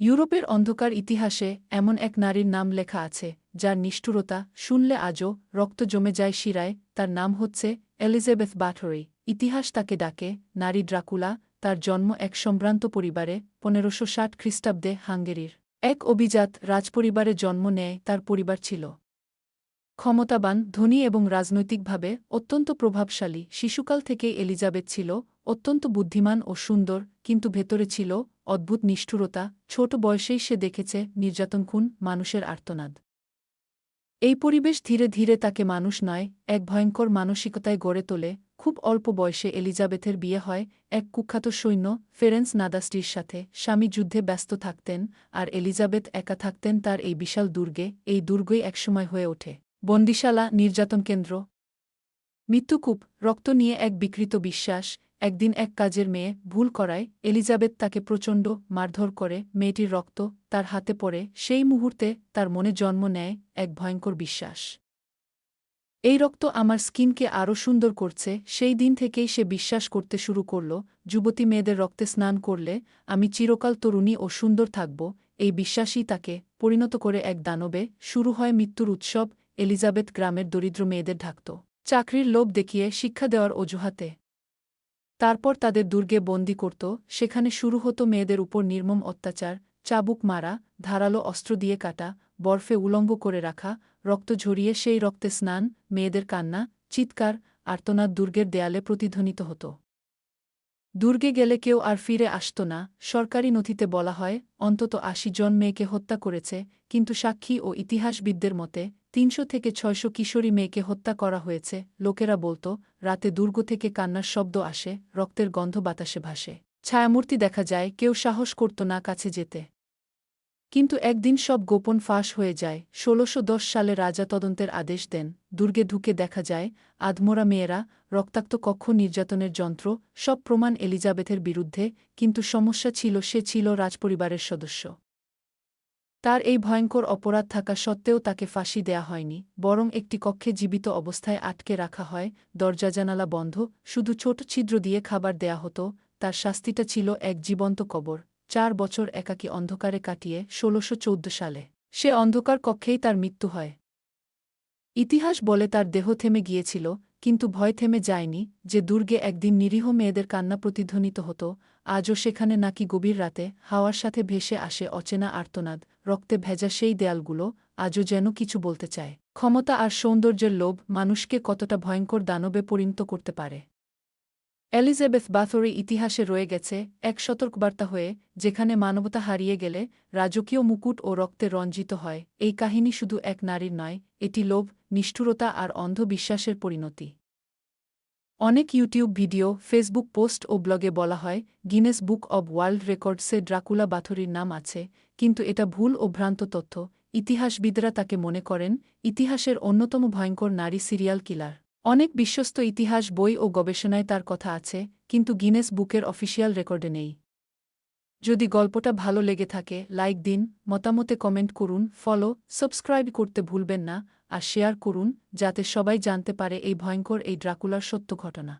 ইউরোপের অন্ধকার ইতিহাসে এমন এক নারীর নাম লেখা আছে, যার নিষ্ঠুরতা শুনলে আজও রক্ত জমে যায় শিরায়, তার নাম হচ্ছে এলিজাবেথ বাথরি ইতিহাস তাকে ডাকে নারী ড্রাকুলা, তার জন্ম এক সম্ভ্রান্ত পরিবারে পনেরোশো ষাট খ্রিস্টাব্দে হাঙ্গেরির। এক অভিজাত রাজপরিবারে জন্ম নেয়, তার পরিবার ছিল। ক্ষমতাবান, ধনী এবং রাজনৈতিকভাবে অত্যন্ত প্রভাবশালী। শিশুকাল থেকে এলিজাবেথ ছিল অত্যন্ত বুদ্ধিমান ও সুন্দর, কিন্তু ভেতরে ছিল অদ্ভুত নিষ্ঠুরতা। ছোট বয়সেই সে দেখেছে নির্যাতন খুন, মানুষের আর্তনাদ। এই পরিবেশ ধীরে ধীরে তাকে মানুষ নয়, এক ভয়ঙ্কর মানসিকতায় গড়ে তোলে। খুব অল্প বয়সে এলিজাবেথের বিয়ে হয় এক কুখ্যাত সৈন্য ফেরেন্স নাদাস্টির সাথে। স্বামী যুদ্ধে ব্যস্ত থাকতেন আর এলিজাবেথ একা থাকতেন তার এই বিশাল দুর্গে। এই দুর্গই একসময় হয়ে ওঠে। বন্দিশালা নির্যাতন কেন্দ্র। মৃত্যুকূপ, রক্ত নিয়ে এক বিকৃত বিশ্বাস, একদিন এক কাজের মেয়ে ভুল করায় এলিজাবেথ তাকে প্রচণ্ড মারধর করে, মেয়েটির রক্ত তার হাতে পড়ে, সেই মুহূর্তে তার মনে জন্ম নেয় এক ভয়ঙ্কর বিশ্বাস। এই রক্ত আমার স্কিনকে আরও সুন্দর করছে, সেই দিন থেকেই সে বিশ্বাস করতে শুরু করল, যুবতী মেয়েদের রক্তে স্নান করলে আমি চিরকাল তরুণী ও সুন্দর থাকব, এই বিশ্বাসই তাকে পরিণত করে এক দানবে, শুরু হয় মৃত্যুর উৎসব এলিজাবেথ গ্রামের দরিদ্র মেয়েদের ঢাকত। চাকরির লোভ দেখিয়ে শিক্ষা দেওয়ার অজুহাতে তারপর তাদের দুর্গে বন্দি করত। সেখানে শুরু হতো মেয়েদের উপর নির্মম অত্যাচার, চাবুক মারা, ধারালো অস্ত্র দিয়ে কাটা, বরফে উলঙ্গ করে রাখা, রক্ত ঝরিয়ে সেই রক্তে স্নান, মেয়েদের কান্না, চিৎকার, আর্তনাদ দুর্গের দেয়ালে প্রতিধ্বনিত হতো। দুর্গে গেলে কেউ আর ফিরে আসত না। সরকারি নথিতে বলা হয়, অন্তত আশি জন মেয়েকে হত্যা করেছে, কিন্তু সাক্ষী ও ইতিহাসবিদদের মতে তিনশো থেকে ছয়শো কিশোরী মেয়েকে হত্যা করা হয়েছে। লোকেরা বলতো, রাতে দুর্গ থেকে কান্নার শব্দ আসে, রক্তের গন্ধ বাতাসে ভাসে। ছায়ামূর্তি দেখা যায়, কেউ সাহস করত না কাছে যেতে। কিন্তু একদিন সব গোপন ফাঁস হয়ে যায়। ষোলশো সালে রাজা তদন্তের আদেশ দেন। দুর্গে ঢুকে দেখা যায়, আধমোরা মেয়েরা, রক্তাক্ত কক্ষ নির্যাতনের যন্ত্র, সব প্রমাণ এলিজাবেথের বিরুদ্ধে, কিন্তু সমস্যা ছিল সে ছিল রাজপরিবারের সদস্য। তার এই ভয়ঙ্কর অপরাধ থাকা সত্ত্বেও তাকে ফাঁসি দেয়া হয়নি, বরং একটি কক্ষে জীবিত অবস্থায় আটকে রাখা হয়, দরজা জানালা বন্ধ, শুধু ছোট ছিদ্র দিয়ে খাবার দেয়া হতো, তার শাস্তিটা ছিল এক জীবন্ত কবর, চার বছর একাকী অন্ধকারে কাটিয়ে ষোলশো সালে। সে অন্ধকার কক্ষেই তার মৃত্যু হয়। ইতিহাস বলে তার দেহ থেমে গিয়েছিল কিন্তু ভয় থেমে যায়নি যে দুর্গে একদিন নিরীহ মেয়েদের কান্না প্রতিধ্বনিত হতো, আজও সেখানে নাকি গভীর রাতে হাওয়ার সাথে ভেসে আসে অচেনা আর্তনাদ, রক্তে ভেজা সেই দেয়ালগুলো আজও যেন কিছু বলতে চায়। ক্ষমতা আর সৌন্দর্যের লোভ মানুষকে কতটা ভয়ঙ্কর দানবে পরিণত করতে পারে। এলিজাবেথ বাথরি ইতিহাসে রয়ে গেছে এক সতর্কবার্তা হয়ে, যেখানে মানবতা হারিয়ে গেলে রাজকীয় মুকুট ও রক্তে রঞ্জিত হয়। এই কাহিনী শুধু এক নারীর নয়, এটি লোভ, নিষ্ঠুরতা আর অন্ধবিশ্বাসের পরিণতি। অনেক ইউটিউব ভিডিও, ফেসবুক পোস্ট ও ব্লগে বলা হয়, গিনেস বুক অব ওয়ার্ল্ড রেকর্ডসে ড্রাকুলা বাথরির নাম আছে, কিন্তু এটা ভুল ও ভ্রান্ত তথ্য। ইতিহাসবিদরা তাকে মনে করেন, ইতিহাসের অন্যতম ভয়ঙ্কর নারী সিরিয়াল কিলার। অনেক বিশ্বস্ত ইতিহাস বই ও গবেষণায় তার কথা আছে, কিন্তু গিনেস বুকের অফিসিয়াল রেকর্ডে নেই। যদি গল্পটা ভালো লেগে থাকে, লাইক দিন, মতামতে কমেন্ট করুন, ফলো, সাবস্ক্রাইব করতে ভুলবেন না, আর শেয়ার করুন, যাতে সবাই জানতে পারে এই ভয়ঙ্কর এই ড্রাকুলার সত্য ঘটনা।